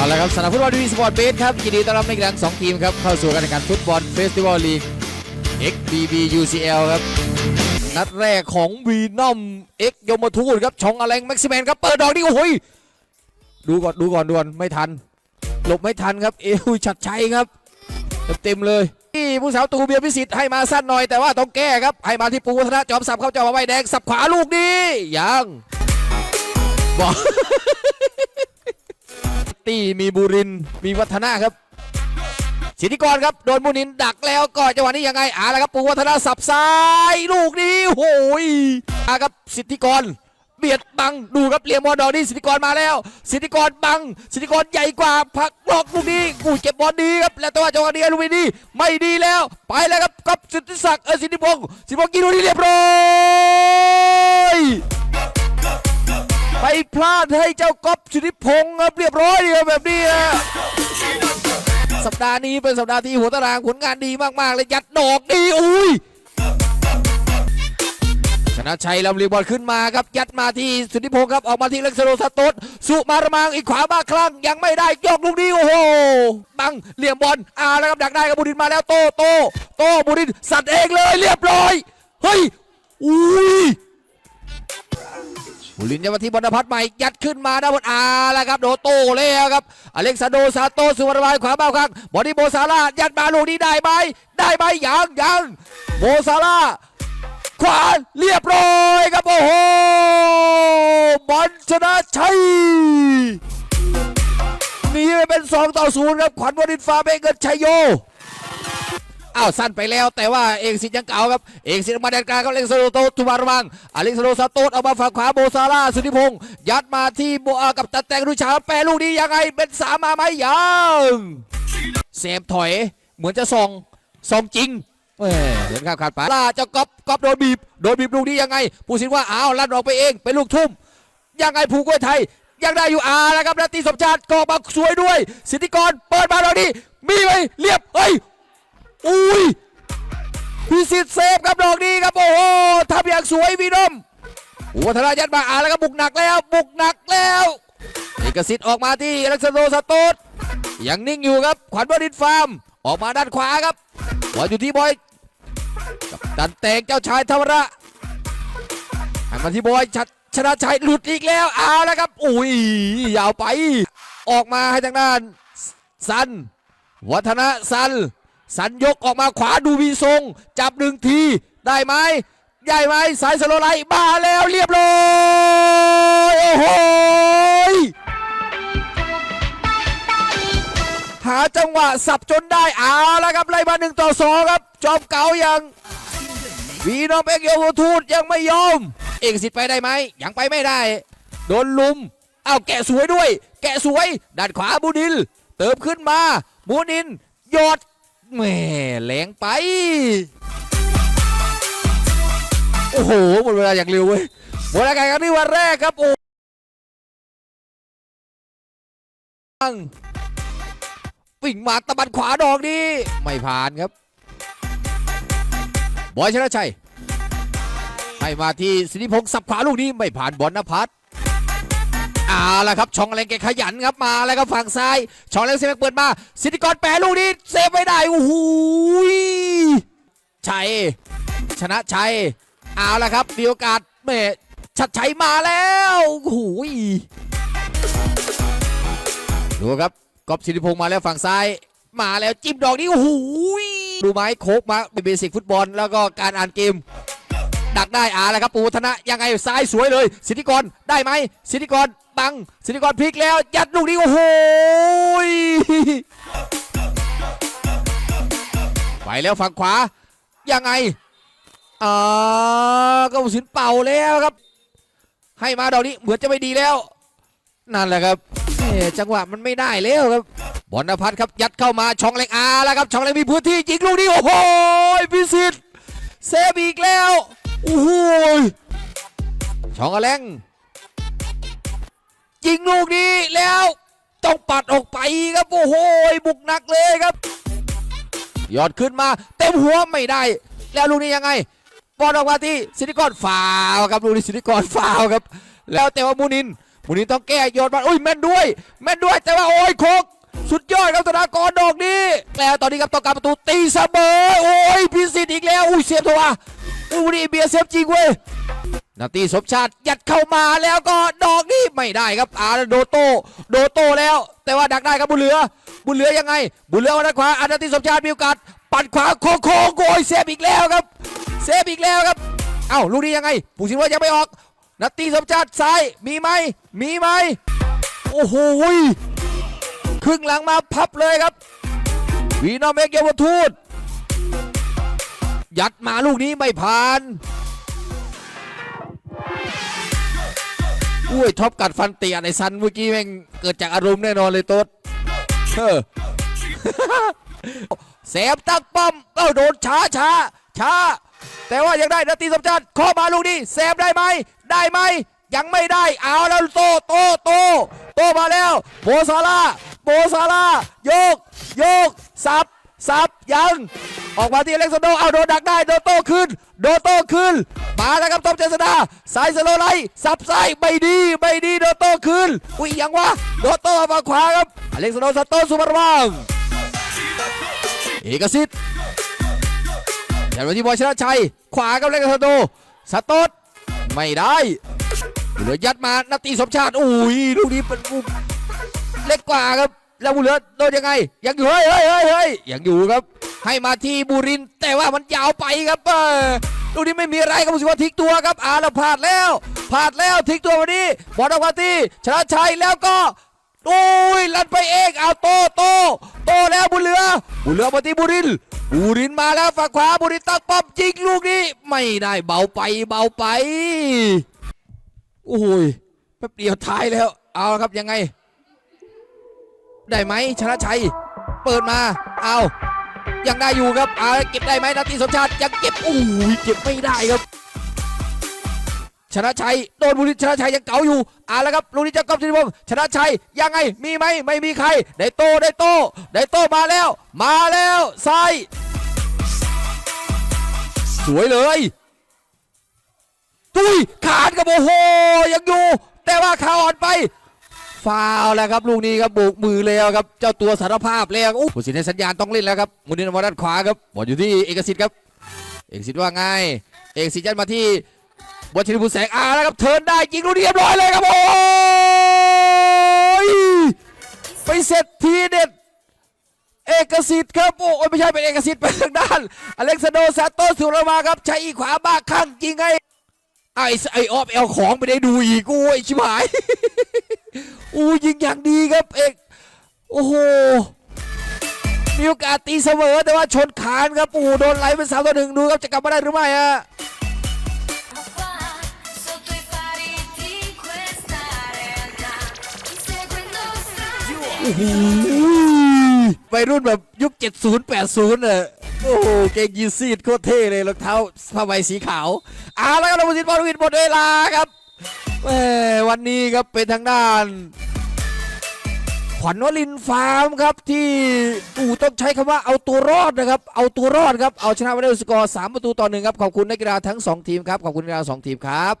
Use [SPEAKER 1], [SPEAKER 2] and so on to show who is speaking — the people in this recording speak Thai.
[SPEAKER 1] เอาละครับสนามฟุตบอลดีสปอร์ตเบสครับยินดีต้อนรับนักกีฬาสองทีมครับเข้าสู่การแข่งขันฟุตบอลเฟสติวัลลีก XBB UCL ครับ นัดแรกของวีนอมเอ็กยมทูตครับชองอแลงแม็กซิแมนครับเปิดดอกนี่โอ้โหยดูก่อนดูก่อนดูก่อนไม่ทัน หลบไม่ทันครับ เอวชัดชัยครับ เต็มเลยที่ผู้สาวตูเบียร์พิสิทธิ์ให้มาสั้นหน่อยแต่ว่าต้องแก้ครับ ให้มาที่ปูวัฒนะจอมสับเข้าจ้ามาใบแดงสับขวาลูกนี้ยังบอก ตี้มีบุรินมีวัฒนะครับสิทธิกรครับโดนมุนินดักแล้วก็จังหวะนี้ยังไงอ่าแล้วครับปูวัฒนาสับซ้ายลูกนี้โอยอาครับสิทธิกรเบียดบังดูครับเหลี่ยมบอลดอกนี้สิทธิกรมาแล้ว สิทธิกรบัง สิทธิกรใหญ่กว่าพักล็อกลูกนี้กูเก็บบอลดีครับแล้วแต่ว่าจังหวะนี้ลูกนี้ไม่ดีแล้ว ไปแล้วครับกับสิทธิศักดิ์เออสิทธิพงศ์สิทธิพงศ์กินลูกนี้เรียบร้อย ไปพลาดให้เจ้าก๊อฟสุธิพงศ์ครับเรียบร้อยดีครับแบบนี้ฮะสัปดาห์นี้เป็นสัปดาห์ที่หัวตารางผลงานดีมากๆเลยยัดดอกดีอุ้ยชนะชัยลำเลียงบอลขึ้นมาครับ ยัดมาที่สุธิพงศ์ครับออกมาที่เล็กซโรสตดสุมารมังอีกขวาบ้าคลั่งยังไม่ได้ยกลูกนี้โอ้โหบังเหลี่ยมบอลอาแล้วครับดักได้ครับบุรินทร์มาแล้วโตโตโตบุรินทร์สัตว์เองเลยเรียบร้อยเฮ้ยอุ้ย บุรินยาวัที่บรรพัฒน์ใหม่ยัดขึ้นมาด้านบนอาแล้วครับโดโต้แล้วครับอเล็กซานโดซาโตสุวรรณบายขวาบ้าข้างบอดี้โบซาร่ายัดมาลูกนี้ได้ไหมได้ไหมยังยังโบซาร่าขวาเรียบร้อยครับโอ้โหบอลชนะชัยหนีไปเป็น 2 ต่อ 0 ครับ ขวัญวรินทร์ฟ้าเบเกิดชัยโย อ้าวสั้นไปแล้วแต่ว่าเอกสิทธิ์ยังเก่าครับเอกสิทธิ์มาแดนกลางครับเล็กซโดโตทุบารมังอเล็กซโซาโตสเอามาฝั่งขวาโบซาร่าสุธิพงศ์ยัดมาที่โบอากับตัดแต่งรุชาแปรลูกนี้ยังไงเป็นสามมาไหมยังเซมถอยเหมือนจะส่องส่องจริงเอ้ยเห็นข้ามขาดไปล่าจ้าก๊อฟก๊อฟโดนบีบโดนบีบลูกนี้ยังไงผู้สินว่าอ้าวลั่นออกไปเองเป็นลูกทุ่มยังไงผูกกล้วยไทยยังได้อยู่อาแล้วครับแล้วตีสมชาติก็มาสวยด้วย สิทธิกรเปิดมาเรานี้มีไหมเรียบเฮ้ย อุ้ยพิสิทธิ์เซฟครับดอกนี้ครับโอ้โหทำอย่างสวยวีนมวัฒนายัดมาอ่านแล้วก็บุกหนักแล้ว บุกหนักแล้วเอกสิทธิ์ออกมาที่อเล็กซานโดสโตสยังนิ่งอยู่ครับขวัญวรินฟาร์ม ออกมาด้านขวาครับบอลอยู่ที่บอยกับตันแตงเจ้าชายธรรมระหันมาที่บอยชัดชนะชัยหลุดอีกแล้วเอาแล้วครับอุ้ยยาวไป ออกมาให้ทางด้าน ซัน วัฒนะซัน สันยกออกมาขวาดูวีทรง จับหนึ่งทีได้ไหมได้ไหมสายสโลไลมาแล้วเรียบร้อยโอ้โหหาจังหวะสับจนได้เอาแล้วครับไล่มาหนึ่งต่อสองครับจอมเก่ายังวีนอมเอกโยโวทูตยังไม่ยอม เอกสิทธิ์ไปได้ไหมยังไปไม่ได้ โดนลุมเอาแกะสวยด้วย แกะสวยด้านขวาบูนิลเติมขึ้นมาบูนินหยอด แหม่แหลงไป โอ้โหหมดเวลาอย่างเร็วเว้ยหมดแล้วกันครับนี่วันแรกครับโอ้วิ่งมาตะบันขวาดอกนี้ไม่ผ่านครับ บอยชนะชัยให้มาที่สิทธิพงศ์สับขวาลูกนี้ไม่ผ่านบอลนภัส เอาละครับชองแรงแกขยันครับมาแล้วครับฝั่งซ้ายชองแรงเซฟเปิดมาสิทธิกรแปรลูกนี้เซฟไม่ได้โอ้โหชัยชนะชัยเอาละครับมีโอกาสเมชัดชัยมาแล้วโอ้โหยดูครับกอบสิทธิพงศ์มาแล้วฝั่งซ้ายมาแล้วจิ้มดอกนี้โอ้โหยดูไหมโคกมาเป็นเบสิกฟุตบอล แล้วก็การอ่านเกม ดักได้อาแล้วครับปูธนะยังไงซ้ายสวยเลย สิทธิกรได้ไหมสิทธิกร บังสิทธิกรพลิกแล้ว ยัดลูกนี้โอ้โหไปแล้วฝั่งขวา ยังไงอ่าก็สินเป่าแล้วครับ ให้มาดอกนี้เหมือนจะไม่ดีแล้ว นั่นแหละครับจังหวะมันไม่ได้แล้วครับบอลนภัทรครับยัดเข้ามาช่องเล็กอาแล้วครับช่องเล็กมีพื้นที่ยิงลูกนี้โอ้โหพิสิทธิ์เซฟอีกแล้วโอ้โหช่องอแรง ยิงลูกนี้แล้ว ต้องปัดออกไปครับโอ้โหบุกหนักเลยครับยอดขึ้นมา เต็มหัวไม่ได้ แล้วลูกนี้ยังไงบอลออกมาที่สิทธิกรฟาวครับลูกนี้สิทธิกรฟาวครับ แล้วแต่ว่ามูนินมูนินต้องแก้โยนมาอุ้ยแม่นด้วย แม่นด้วยแต่ว่าโอ้ยโคกสุดยอดครับธนากรดอกนี้แล้วตอนนี้ครับต้องการประตูตีเสมอโอ้ยพิสิทธิ์อีกแล้วอุ้ยเสียบตัวอู้นี่เบียเซฟจริงเว้ย นาตีสมชาติยัดเข้ามาแล้วก็ดอกนี้ไม่ได้ครับอาโดโตโดโตแล้ว แต่ว่าดักได้ครับบุญเหลือ บุญเหลือยังไง บุญเหลือวันขวาอานาตีสมชาติมีโอกาสปัดขวาโคโคโกยเซฟอีกแล้วครับเซฟอีกแล้วครับเอ้าลูกนี้ยังไงผู้สินว่ายังไม่ออกนาตีสมชาติซ้ายมีไหมมีไหมโอ้โหครึ่งหลังมาพับเลยครับวีนอมเมกเยาวทูตยัดมาลูกนี้ไม่ผ่าน อุ้ยท็อปกัดฟันเตียในซันเมื่อกี้แม่งเกิดจากอารมณ์แน่นอนเลยโต๊ดเออเสมตั้งป้อมเอ้าโดนช้าช้าช้า แต่ว่ายังได้นาตีสมจัดข้อมาลูกนี้เซฟได้ไหมได้ไหมยังไม่ได้เอาแล้วโตโตโตโตมาแล้วโบซาร่าโบซาร่าโยกโยกสับสับยัง ออกมาที่อเล็กซานโดเอาโดนดักได้โดโต้ขึ้น โดโต้ขึ้น มาแล้วครับทอมเจษดาสายสโลไลท์สับไซ้ไม่ดีไม่ดีโดโต้ขึ้น อุ้ยยังวะโดโต้มาฝั่งขวาครับอเล็กซานโดสตโตสุบารวังเอกสิทธิ์ยันมาที่บอยชนะชัย ขวากับเล็กซานโดสตอดไม่ได้เหลือยัดมานาตีสมชาติอุ้ยลูกนี้เป็นลูกเล็กกว่าครับแล้วบุญเหลือโดนยังไง ยังอยู่เฮ้ยเฮ้ยเฮ้ยยังอยู่ครับ ให้มาที่บุรินแต่ว่ามันยาวไปครับเออลูกนี้ไม่มีอะไรครับรู้สึกว่าทิ้งตัวครับอ่าแล้วพลาดแล้วพลาดแล้วทิ้งตัววันนี้บอลออกมาที่ชนะชัยแล้วก็โอ้ยลันไปเองเอาโตโตโตแล้วบุญเหลือ บุญเหลือมาที่บุรินบุรินมาแล้วฝั่งขวาบุรินตั้งป้อมยิงลูกนี้ไม่ได้เบาไปเบาไปโอ้ยแป๊บเดียวท้ายแล้ว เอาครับยังไง ได้ไหมชนะชัย เปิดมาเอา ยังได้อยู่ครับเอาเก็บได้ไหมนาทีสมชาติยังเก็บโอ้ยเก็บไม่ได้ครับ ชนะชัยโดนบุรีชนะชัยยังเก๋าอยู่เอาและครับลูกนี้จะกอบสิริพงศ์ชนะชัยยังไงมีไหมไม่มีใครได้โตได้โตได้โตมาแล้ว มาแล้วซ้ายสวยเลยตุ้ยขาดกับโอ้โหยังอยู่ แต่ว่าขาอ่อนไป ฟาวแล้วครับลูกนี้ครับโบกมือแล้วครับ เจ้าตัวสารภาพแล้วผู้สินในสัญญาณต้องเล่นแล้วครับมุนินมาด้านขวาครับบอลอยู่ที่เอกสิทธิ์ครับ เอกสิทธิ์ว่าไง เอกสิทธิ์ยันมาที่วัชริบุญแสงอาแล้วครับเทินได้ยิงลูกเรียบร้อยเลยครับโอ้ยไปเสร็จทีเด็ดเอกสิทธิ์ครับโอ้ยไม่ใช่เป็นเอกสิทธิ์ไปทางด้าน อเล็กซานโดซาโตสุรมาครับใช้อีขวาบ้าข้างยิงไง ไอไอออฟเอลของไม่ได้ดูอีกโอ้ยชิบหายอู้ยิงอย่างดีครับเอกโอ้โหมีโอกาสตีเสมอแต่ว่าชนคานครับโอ้โดนไหลเป็นสามต่อหนึ่งดูครับจะกลับมาได้หรือไม่ฮะ
[SPEAKER 2] qua sotto i fari di questa realtà inseguendo strade
[SPEAKER 1] โอ้โหวัยรุ่นแบบยุค 70 80อะ โอ้โหเกงยีซีดโคตรเท่เลยรองเท้าผ้าใบสีขาวเอาแล้วครับเราสินบอลวินหมดเวลาครับแหมวันนี้ครับเป็นทางด้าน ขวัญวลินฟาร์มครับที่อูต้องใช้คำว่าเอาตัวรอดนะครับ เอาตัวรอดครับเอาชนะไปได้วยสกอร์3ประตูต่อหนึ่งครับขอบคุณนักกีฬาทั้ง2ทีมครับขอบคุณนักกีฬาสองทีมครับ